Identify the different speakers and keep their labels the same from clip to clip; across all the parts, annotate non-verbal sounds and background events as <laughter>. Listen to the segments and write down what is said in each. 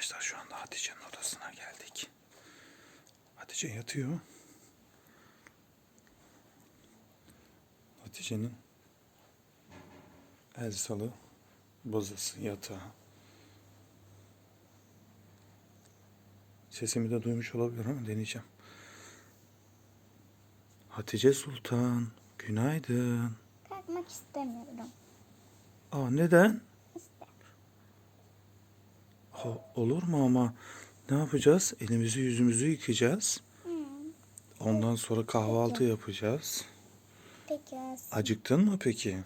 Speaker 1: Arkadaşlar şu anda Hatice'nin odasına geldik. Hatice yatıyor. Hatice'nin el salı bazası yatağı. Sesimi de duymuş olabilir ama deneyeceğim. Hatice Sultan, günaydın.
Speaker 2: Kalkmak istemiyorum.
Speaker 1: Aa neden? Olur mu ama ne yapacağız? Elimizi yüzümüzü yıkayacağız. Ondan sonra kahvaltı yapacağız.
Speaker 2: Peki.
Speaker 1: Acıktın mı peki?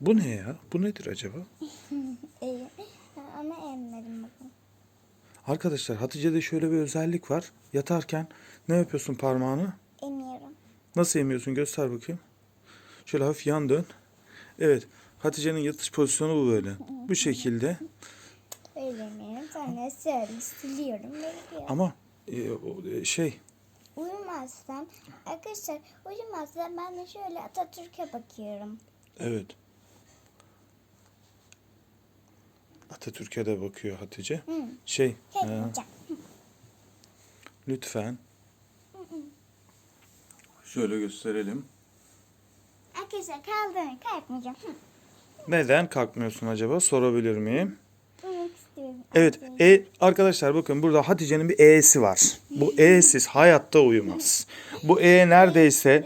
Speaker 1: Bu ne ya? Bu nedir acaba? <laughs>
Speaker 2: Ama emmedim bugün.
Speaker 1: Arkadaşlar Hatice'de şöyle bir özellik var. Yatarken ne yapıyorsun parmağını?
Speaker 2: Emiyorum.
Speaker 1: Nasıl yemiyorsun? Göster bakayım. Şöyle hafif yan dön. Evet. Hatice'nin yatış pozisyonu bu böyle. Bu şekilde.
Speaker 2: Öyle emiyorum. Sonra şöyle siliyorum. Bekliyorum.
Speaker 1: Ama e, o, e, şey
Speaker 2: Uyumazsam, arkadaşlar uyumazsam ben de şöyle Atatürk'e bakıyorum.
Speaker 1: evet. Atatürk'e de bakıyor Hatice.
Speaker 2: Hı.
Speaker 1: Şey, e,
Speaker 2: Çekmeyeceğim.
Speaker 1: lütfen. Şöyle gösterelim.
Speaker 2: Arkadaşlar kaldığını kalkmayacağım. Hı.
Speaker 1: Neden kalkmıyorsun acaba? Sorabilir miyim? Evet, e, arkadaşlar bakın burada Hatice'nin bir E'si var. Bu E'siz hayatta uyumaz. Bu E neredeyse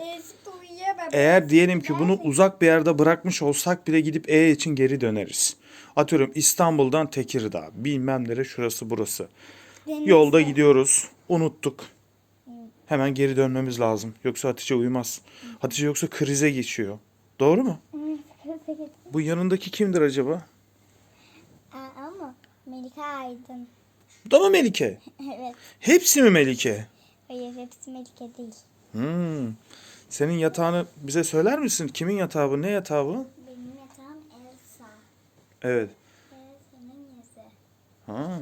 Speaker 2: uyuyamam.
Speaker 1: eğer diyelim ki bunu uzak bir yerde bırakmış olsak bile gidip E için geri döneriz. Atıyorum İstanbul'dan Tekirdağ, bilmem nere şurası burası. Yolda gidiyoruz, unuttuk. Hemen geri dönmemiz lazım. Yoksa Hatice uyumaz. Hatice yoksa krize geçiyor. Doğru mu? Bu yanındaki kimdir acaba?
Speaker 2: Aa, ama Melike Aydın.
Speaker 1: Bu da mı Melike? <laughs>
Speaker 2: evet.
Speaker 1: Hepsi mi Melike?
Speaker 2: Hayır hepsi Melike değil.
Speaker 1: Hmm. Senin yatağını bize söyler misin? Kimin yatağı bu? Ne yatağı bu?
Speaker 2: Benim yatağım Elsa.
Speaker 1: Evet.
Speaker 2: Elsa'nın yası.
Speaker 1: Ha.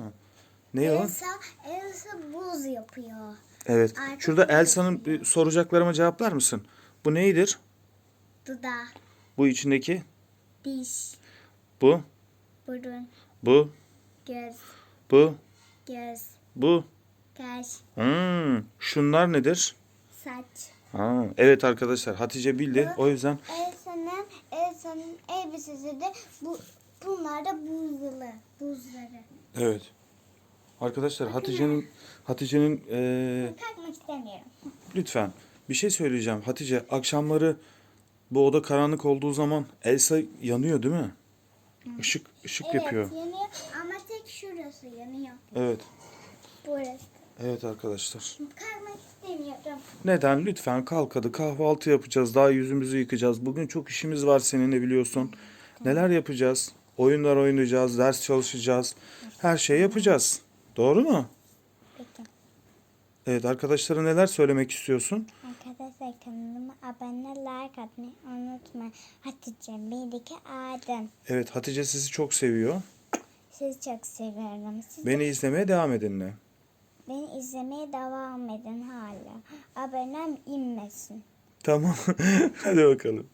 Speaker 1: Ne o?
Speaker 2: Elsa, Elsa buz yapıyor.
Speaker 1: Evet.
Speaker 2: Arka
Speaker 1: Şurada
Speaker 2: tarafı
Speaker 1: Elsa'nın bir soracaklarıma cevaplar mısın? Bu neydir?
Speaker 2: Dudağı,
Speaker 1: Bu içindeki?
Speaker 2: Diş,
Speaker 1: Bu,
Speaker 2: burun,
Speaker 1: bu,
Speaker 2: göz,
Speaker 1: bu,
Speaker 2: göz,
Speaker 1: bu.
Speaker 2: kaş,
Speaker 1: Hmm. Şunlar nedir?
Speaker 2: saç.
Speaker 1: Ha. Evet arkadaşlar Hatice bildi. O yüzden
Speaker 2: Elsa'nın Elsa'nın elbisesi de bu bunlar da buzları, buzları.
Speaker 1: evet. Arkadaşlar Hatice'nin Hatice'nin eee,
Speaker 2: Kalkmak istemiyorum.
Speaker 1: lütfen bir şey söyleyeceğim. Hatice akşamları bu oda karanlık olduğu zaman Elsa yanıyor değil mi? Işık ışık yapıyor.
Speaker 2: Evet yanıyor ama tek şurası yanıyor.
Speaker 1: Evet.
Speaker 2: Burası.
Speaker 1: Evet arkadaşlar.
Speaker 2: Kalkmak istemiyorum.
Speaker 1: Neden? Lütfen kalk hadi kahvaltı yapacağız. Daha yüzümüzü yıkayacağız. Bugün çok işimiz var seninle biliyorsun. Neler yapacağız? Oyunlar oynayacağız, ders çalışacağız. Her şeyi yapacağız. Doğru mu?
Speaker 2: Peki.
Speaker 1: Evet arkadaşlara neler söylemek istiyorsun?
Speaker 2: Like atmayı unutmayın. Hatice Melike Aydın.
Speaker 1: Evet Hatice sizi çok seviyor.
Speaker 2: Sizi çok seviyorum. Siz
Speaker 1: Beni izlemeye devam edin de.
Speaker 2: beni izlemeye devam edin hala. Abonem inmesin.
Speaker 1: Tamam. <laughs> hadi bakalım.